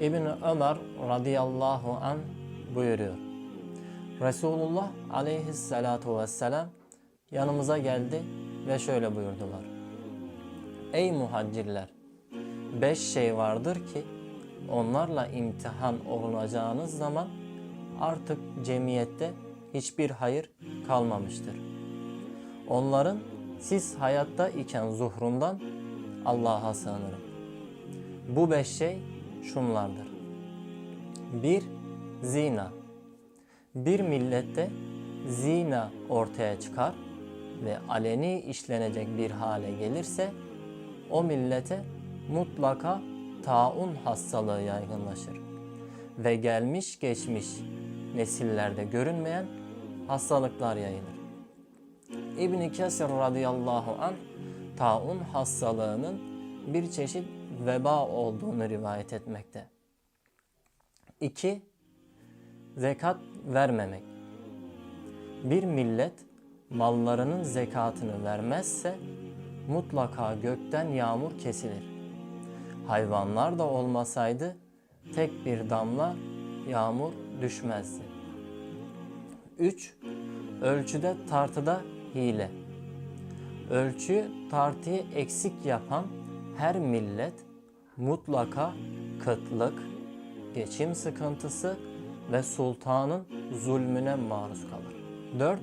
İbn Ömer radıyallahu an buyuruyor. Resulullah aleyhissalatu vesselam yanımıza geldi ve şöyle buyurdular. Ey muhaccirler! Beş şey vardır ki onlarla imtihan olunacağınız zaman artık cemiyette hiçbir hayır kalmamıştır. Onların siz hayatta iken zuhrundan Allah'a sığınırım. Bu beş şey şunlardır. 1. Zina. Bir millette zina ortaya çıkar ve aleni işlenecek bir hale gelirse o millete mutlaka taun hastalığı yaygınlaşır ve gelmiş geçmiş nesillerde görünmeyen hastalıklar yayılır. İbn Kesir radıyallahu an taun hastalığının bir çeşit veba olduğunu rivayet etmekte. 2. Zekat vermemek. Bir millet mallarının zekatını vermezse mutlaka gökten yağmur kesilir. Hayvanlar da olmasaydı tek bir damla yağmur düşmezdi. 3. Ölçüde tartıda hile. Ölçüyü tartıyı eksik yapan her millet mutlaka kıtlık, geçim sıkıntısı ve sultanın zulmüne maruz kalır. 4.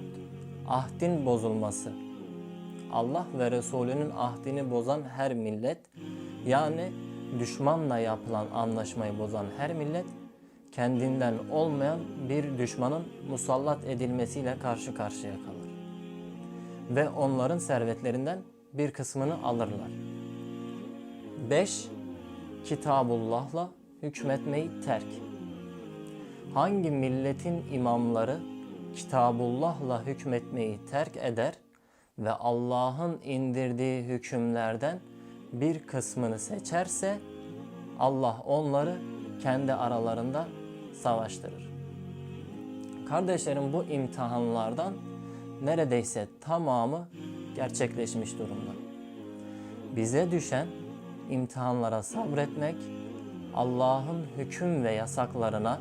Ahdin bozulması. Allah ve Resulünün ahdini bozan her millet yani düşmanla yapılan anlaşmayı bozan her millet kendinden olmayan bir düşmanın musallat edilmesiyle karşı karşıya kalır. Ve onların servetlerinden bir kısmını alırlar. 5. Kitabullah'la hükmetmeyi terk. Hangi milletin imamları Kitabullah'la hükmetmeyi terk eder ve Allah'ın indirdiği hükümlerden bir kısmını seçerse Allah onları kendi aralarında savaştırır. Kardeşlerim bu imtihanlardan neredeyse tamamı gerçekleşmiş durumda. Bize düşen imtihanlara sabretmek, Allah'ın hüküm ve yasaklarına,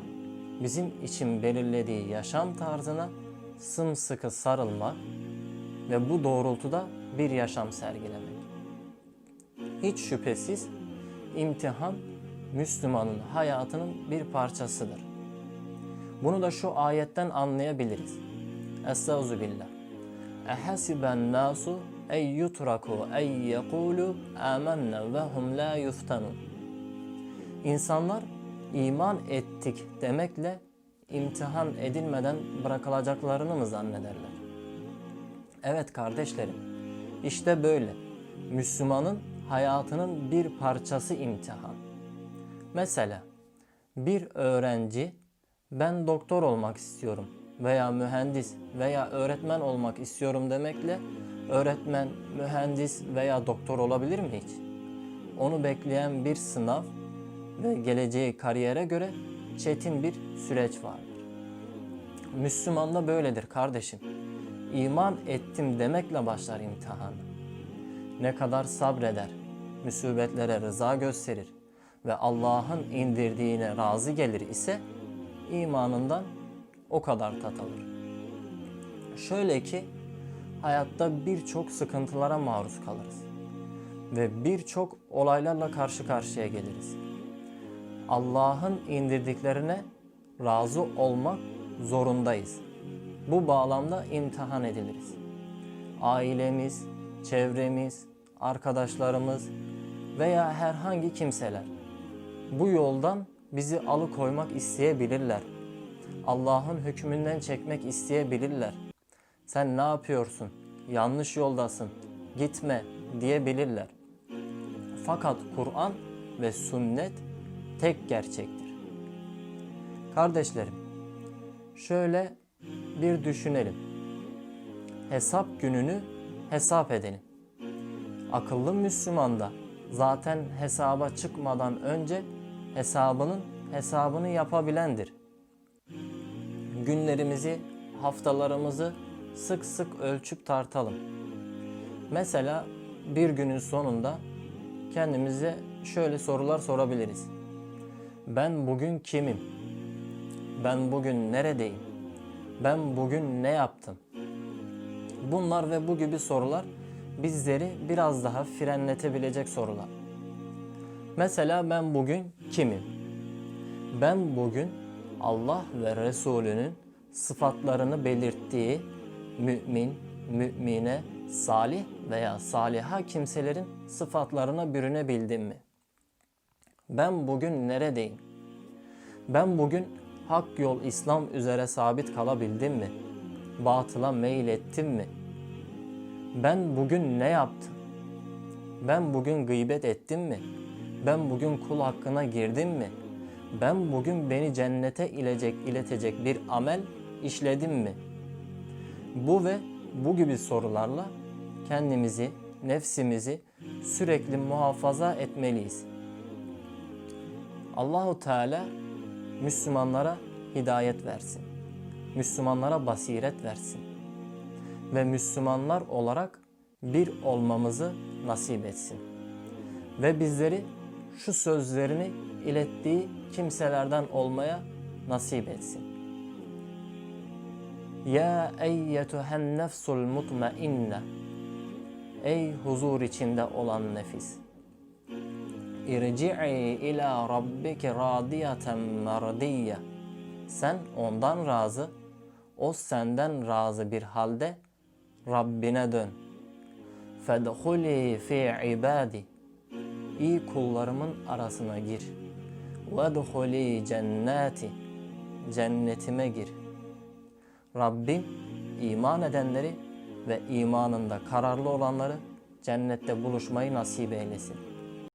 bizim için belirlediği yaşam tarzına sımsıkı sarılmak ve bu doğrultuda bir yaşam sergilemek. Hiç şüphesiz imtihan Müslümanın hayatının bir parçasıdır. Bunu da şu ayetten anlayabiliriz. Estaizu billah. Ehasiben nasu ey yutraku ey yekulu amennâ ve hum la yuftanun. İnsanlar iman ettik demekle imtihan edilmeden bırakılacaklarını mı zannederler? Evet kardeşlerim, işte böyle. Müslümanın hayatının bir parçası imtihan. Mesela bir öğrenci ben doktor olmak istiyorum veya mühendis veya öğretmen olmak istiyorum demekle öğretmen, mühendis veya doktor olabilir mi hiç? Onu bekleyen bir sınav ve geleceği kariyere göre çetin bir süreç vardır. Müslüman da böyledir kardeşim. İman ettim demekle başlar imtihan. Ne kadar sabreder, müsibetlere rıza gösterir ve Allah'ın indirdiğine razı gelir ise imanından o kadar tat alır. Şöyle ki hayatta birçok sıkıntılara maruz kalırız ve birçok olaylarla karşı karşıya geliriz. Allah'ın indirdiklerine razı olmak zorundayız. Bu bağlamda imtihan ediliriz. Ailemiz, çevremiz, arkadaşlarımız veya herhangi kimseler bu yoldan bizi alıkoymak isteyebilirler. Allah'ın hükmünden çekmek isteyebilirler. Sen ne yapıyorsun? Yanlış yoldasın. Gitme diyebilirler. Fakat Kur'an ve sünnet tek gerçektir. Kardeşlerim, şöyle bir düşünelim. Hesap gününü hesap edelim. Akıllı Müslüman da zaten hesaba çıkmadan önce hesabının hesabını yapabilendir. Günlerimizi, haftalarımızı sık sık ölçüp tartalım. Mesela bir günün sonunda kendimize şöyle sorular sorabiliriz. Ben bugün kimim? Ben bugün neredeyim? Ben bugün ne yaptım? Bunlar ve bu gibi sorular bizleri biraz daha frenletebilecek sorular. Mesela ben bugün kimim? Ben bugün Allah ve Resulünün sıfatlarını belirttiği mümin, mümine, salih veya saliha kimselerin sıfatlarına bürünebildim mi? Ben bugün neredeyim? Ben bugün hak yol İslam üzere sabit kalabildim mi? Batıla meyil ettim mi? Ben bugün ne yaptım? Ben bugün gıybet ettim mi? Ben bugün kul hakkına girdim mi? Ben bugün beni cennete ilecek, iletecek bir amel işledim mi? Bu ve bu gibi sorularla kendimizi, nefsimizi sürekli muhafaza etmeliyiz. Allahu Teala Müslümanlara hidayet versin. Müslümanlara basiret versin. Ve Müslümanlar olarak bir olmamızı nasip etsin. Ve bizleri şu sözlerini ilettiği kimselerden olmaya nasip etsin. Ya eyyetuhen nefsul mutmainne Ey huzur içinde olan nefis. İrci'i ila rabbiki radiyeten merdiyye. Sen ondan razı, o senden razı bir halde Rabbine dön. Fedhuli fi ibadi. İyi kullarımın arasına gir. Vedhuli cennati. Cennetime gir. Rabbim iman edenleri ve imanında kararlı olanları cennette buluşmayı nasip eylesin.